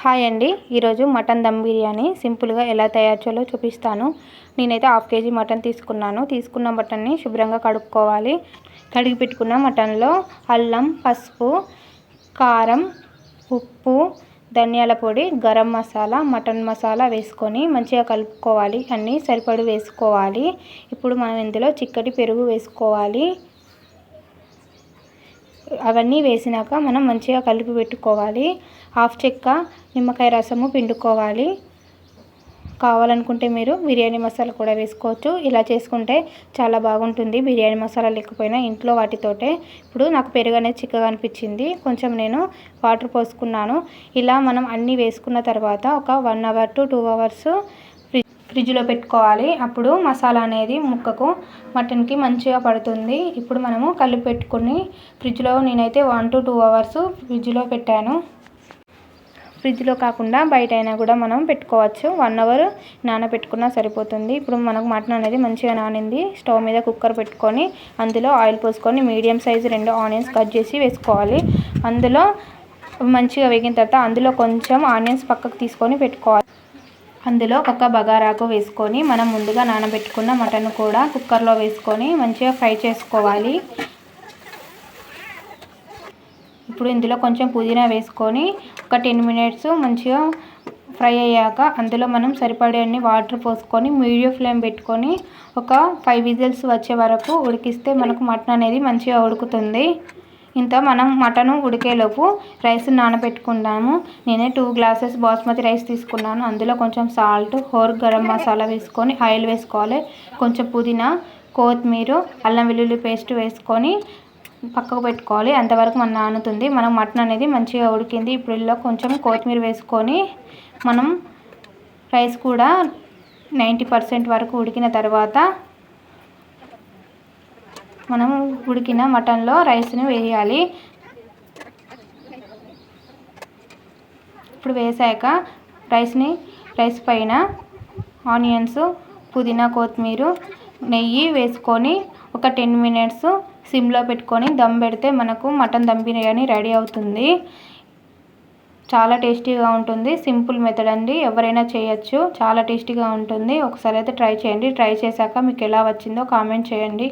Hi అండి. ఈరోజు mutton dum biryani సింపుల్గా ఎలా తయారు చేయాలో చూపిస్తాను. నేనైతే హాఫ్ కేజీ మటన్ తీసుకున్నాను. తీసుకున్న మటన్ని శుభ్రంగా కడుక్కోవాలి. కడిగి పెట్టుకున్న మటన్లో అల్లం పసుపు కారం ఉప్పు ధనియాల పొడి గరం మసాలా మటన్ మసాలా వేసుకొని మంచిగా కలుపుకోవాలి. అన్నీ సరిపడి వేసుకోవాలి. ఇప్పుడు మనం ఇందులో చిక్కటి పెరుగు వేసుకోవాలి. అవన్నీ వేసినాక మనం మంచిగా కలిపి పెట్టుకోవాలి. హాఫ్ చెక్క నిమ్మకాయ రసము పిండుకోవాలి. కావాలనుకుంటే మీరు బిర్యానీ మసాలా కూడా వేసుకోవచ్చు. ఇలా చేసుకుంటే చాలా బాగుంటుంది బిర్యానీ మసాలా లేకపోయినా ఇంట్లో వాటితోటే. ఇప్పుడు నాకు పెరుగు అనేది చిక్కగా అనిపించింది. కొంచెం నేను వాటర్ పోసుకున్నాను. ఇలా మనం అన్నీ వేసుకున్న తర్వాత ఒక one hour to two hours ఫ్రిడ్జ్లో పెట్టుకోవాలి. అప్పుడు మసాలా అనేది ముక్కకు మటన్కి మంచిగా పడుతుంది. ఇప్పుడు మనము కలిపి పెట్టుకుని ఫ్రిడ్జ్లో నేనైతే వన్ టు టూ అవర్స్ ఫ్రిడ్జ్లో పెట్టాను. ఫ్రిడ్జ్లో కాకుండా బయట అయినా కూడా మనం పెట్టుకోవచ్చు. వన్ అవర్ నానబెట్టుకున్నా సరిపోతుంది. ఇప్పుడు మనకు మటన్ అనేది మంచిగా నానింది. స్టవ్ మీద కుక్కర్ పెట్టుకొని అందులో ఆయిల్ పోసుకొని మీడియం సైజు రెండు ఆనియన్స్ కట్ చేసి వేసుకోవాలి. అందులో మంచిగా వేగిన తర్వాత అందులో కొంచెం ఆనియన్స్ పక్కకు తీసుకొని పెట్టుకోవాలి. అందులో ఒక బగారాకు వేసుకొని మనం ముందుగా నానబెట్టుకున్న మటన్ కూడా కుక్కర్లో వేసుకొని మంచిగా ఫ్రై చేసుకోవాలి. ఇప్పుడు ఇందులో కొంచెం పుదీనా వేసుకొని ఒక టెన్ మినిట్స్ మంచిగా ఫ్రై అయ్యాక అందులో మనం సరిపడే అన్ని వాటర్ పోసుకొని మీడియం ఫ్లేమ్ పెట్టుకొని ఒక ఫైవ్ విజిల్స్ వచ్చే వరకు ఉడికిస్తే మనకు మటన్ అనేది మంచిగా ఉడుకుతుంది. ఇంత మనం మటను ఉడికేలోపు రైస్ నానబెట్టుకుందాము. నేనే టూ గ్లాసెస్ బాస్మతి రైస్ తీసుకున్నాను. అందులో కొంచెం సాల్ట్ హోర్ గరం మసాలా వేసుకొని ఆయిల్ వేసుకోవాలి. కొంచెం పుదీనా కొత్తిమీర అల్లం వెల్లుల్లి పేస్ట్ వేసుకొని పక్కకు పెట్టుకోవాలి. అంతవరకు మన నానుతుంది. మనం మటన్ అనేది మంచిగా ఉడికింది. ఇప్పుడు ఇందులో కొంచెం కొత్తిమీర వేసుకొని మనం రైస్ కూడా నైంటీ పర్సెంట్ వరకు ఉడికిన తర్వాత మనం ఉడికిన మటన్లో రైస్ని వేయాలి. ఇప్పుడు వేసాక రైస్ని రైస్ పైన ఆనియన్స్ పుదీనా కొత్తిమీర నెయ్యి వేసుకొని ఒక టెన్ మినిట్స్ సిమ్లో పెట్టుకొని దమ్ పెడితే మనకు మటన్ దమ్ బిర్యానీ రెడీ అవుతుంది. చాలా టేస్టీగా ఉంటుంది. సింపుల్ మెథడ్ అండి. ఎవరైనా చేయొచ్చు. చాలా టేస్టీగా ఉంటుంది. ఒకసారి అయితే ట్రై చేయండి. ట్రై చేశాక మీకు ఎలా వచ్చిందో కామెంట్ చేయండి.